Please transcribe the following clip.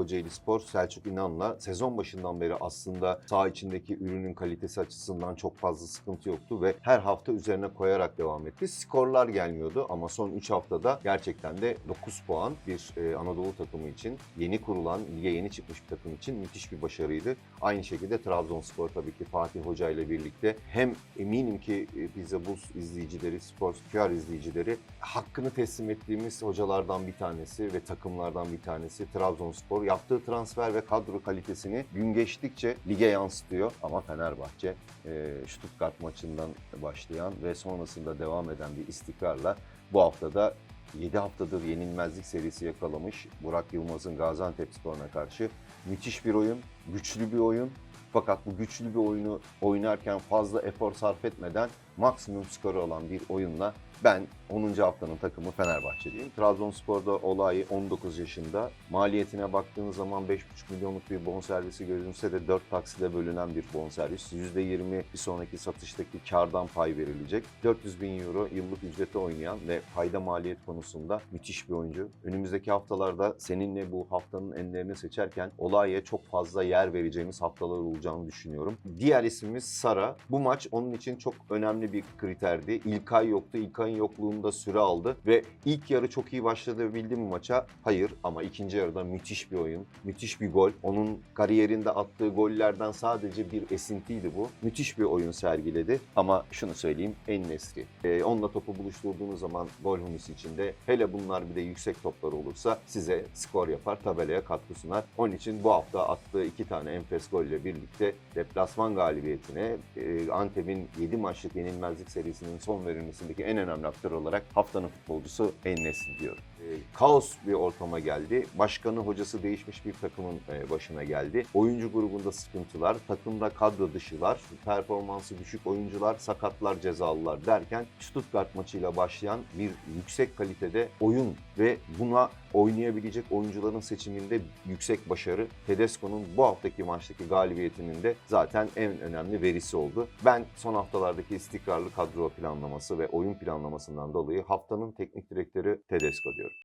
Kocaeli Spor Selçuk İnan'la sezon başından beri aslında saha içindeki ürünün kalitesi açısından çok fazla sıkıntı yoktu ve her hafta üzerine koyarak devam etti. Skorlar gelmiyordu ama son 3 haftada gerçekten de 9 puan bir e, Anadolu takımı için yeni kurulan, lige yeni çıkmış bir takım için müthiş bir başarıydı. Aynı şekilde Trabzonspor tabii ki Fatih Hoca ile birlikte hem eminim ki e, Pizza Buz izleyicileri, Spor QR izleyicileri hakkını teslim ettiğimiz hocalardan bir tanesi ve takımlardan bir tanesi Trabzonspor. Yaptığı transfer ve kadro kalitesini gün geçtikçe lige yansıtıyor. Ama Fenerbahçe e, Stuttgart maçından başlayan ve sonrasında devam eden bir istikrarla bu haftada 7 haftadır yenilmezlik serisi yakalamış Burak Yılmaz'ın Gaziantep Spor'una karşı müthiş bir oyun, güçlü bir oyun. Fakat bu güçlü bir oyunu oynarken fazla efor sarf etmeden maksimum skoru olan bir oyunla ben 10. haftanın takımı Fenerbahçe diyeyim. Trabzonspor'da olay 19 yaşında. Maliyetine baktığınız zaman 5,5 milyonluk bir bonservisi görünse de 4 takside bölünen bir bonservis. %20 bir sonraki satıştaki kardan pay verilecek. 400 bin euro yıllık ücreti oynayan ve fayda maliyet konusunda müthiş bir oyuncu. Önümüzdeki haftalarda seninle bu haftanın enlerini seçerken olaya çok fazla yer vereceğimiz haftalar olacağını düşünüyorum. Diğer ismimiz Sara. Bu maç onun için çok önemli bir kriterdi. İlkay yoktu. İlkay'ın yokluğunda süre aldı ve ilk yarı çok iyi başladı bildi mi maça? Hayır ama ikinci yarıda müthiş bir oyun, müthiş bir gol. Onun kariyerinde attığı gollerden sadece bir esintiydi bu. Müthiş bir oyun sergiledi ama şunu söyleyeyim en nesri. Ee, onunla topu buluşturduğunuz zaman gol hunusu içinde hele bunlar bir de yüksek toplar olursa size skor yapar, tabelaya katkı sunar. Onun için bu hafta attığı iki tane enfes golle birlikte deplasman galibiyetine e, Antep'in 7 maçlık yenilmezlik serisinin son verilmesindeki en önemli aktör olarak haftanın futbolcusu En-Nesyri diyorum. E, kaos bir ortama geldi. Başkanı, hocası değişmiş bir takımın e, başına geldi. Oyuncu grubunda sıkıntılar, takımda kadro dışılar, performansı düşük oyuncular, sakatlar, cezalılar derken Stuttgart maçıyla başlayan bir yüksek kalitede oyun ve buna oynayabilecek oyuncuların seçiminde yüksek başarı. Tedesco'nun bu haftaki maçtaki galibiyetinin de zaten en önemli verisi oldu. Ben son haftalardaki istikrarlı kadro planlaması ve oyun planlamasından dolayı haftanın teknik direktörü Tedesco diyorum.